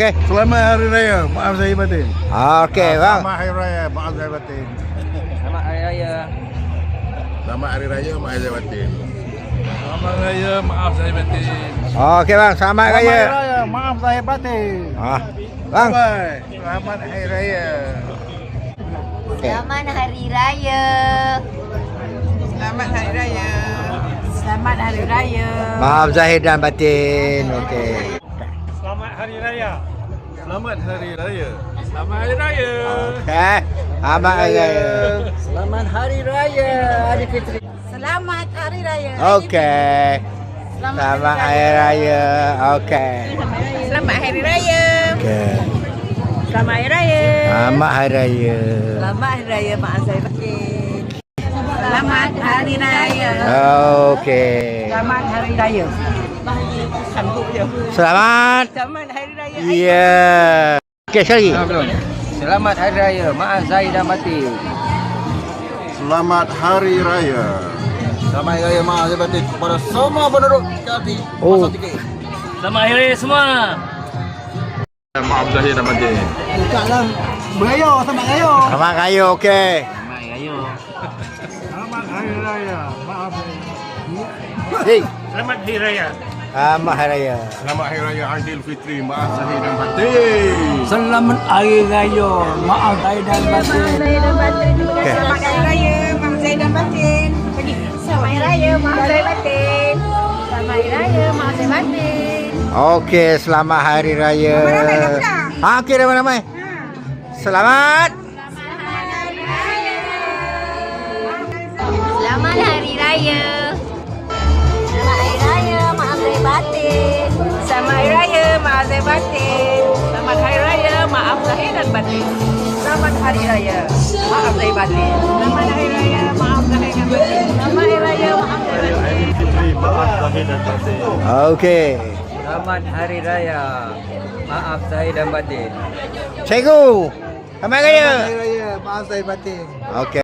Okey. Selamat Hari Raya. Maaf saya batin. Okey, bang. Selamat Hari Raya. Maaf saya batin. Selamat Hari Raya. Selamat Hari Raya. Maaf saya batin. Selamat Raya, maaf saya batin. Okey, bang. Selamat raya. Raya. Maaf saya batin. Ah. Bang. Bye. Selamat Hari Raya. Selamat Hari Raya. Selamat Hari Raya. Selamat Hari Raya. Maaf zahir dan batin. Okey. Hari Raya. Selamat Hari Raya. Selamat Hari Raya. Okey. Selamat raya. Selamat Hari Raya Aidilfitri. Selamat Hari Raya. Okey. Selamat hari raya. Okey. Selamat Hari Raya. Okey. Selamat Hari Raya. Selamat hari raya. Selamat Hari Raya Mak saya batin. Selamat Hari Raya. Okey. Selamat Hari Raya. Selamat. Selamat Hari Raya. Ya. Okey, sekali. Selamat Hari Raya. Maaf Zahir dan Batin. Selamat Hari Raya. Selamat Hari Raya. Maaf saya batin kepada semua penduduk Kati. Oh. Selamat Hari Raya semua. Maaf Zahir dan Batin. Selamat raya. Okey. Selamat Hari Raya. Maaf Hei. Selamat Hari Raya. Selamat hari raya. Selamat Hari Raya Aidilfitri. Maaf Zahir dan batin. Selamat Hari Raya. Maaf Zahir dan Batin. Okey. Selamat Hari Raya Mak saya dan batin. Pergi. Selamat Hari Raya Mak saya batin. Selamat Hari Raya Mak saya batin. Okey, selamat hari raya. Ramai-ramai. Ah, okey ramai-ramai. Selamat. Selamat Hari Raya. Selamat Saya batin. Selamat Hari Raya Maaf Zahir dan batin. Selamat Hari Raya Maaf saya batin. Selamat Hari Raya Maaf Zahir dan batin. Selamat Hari Raya Maaf saya batin. Okey. Selamat Hari Raya. Maaf Zahir dan Batin. Cikgu. Selamat raya. Raya. Maaf saya batin. Okey.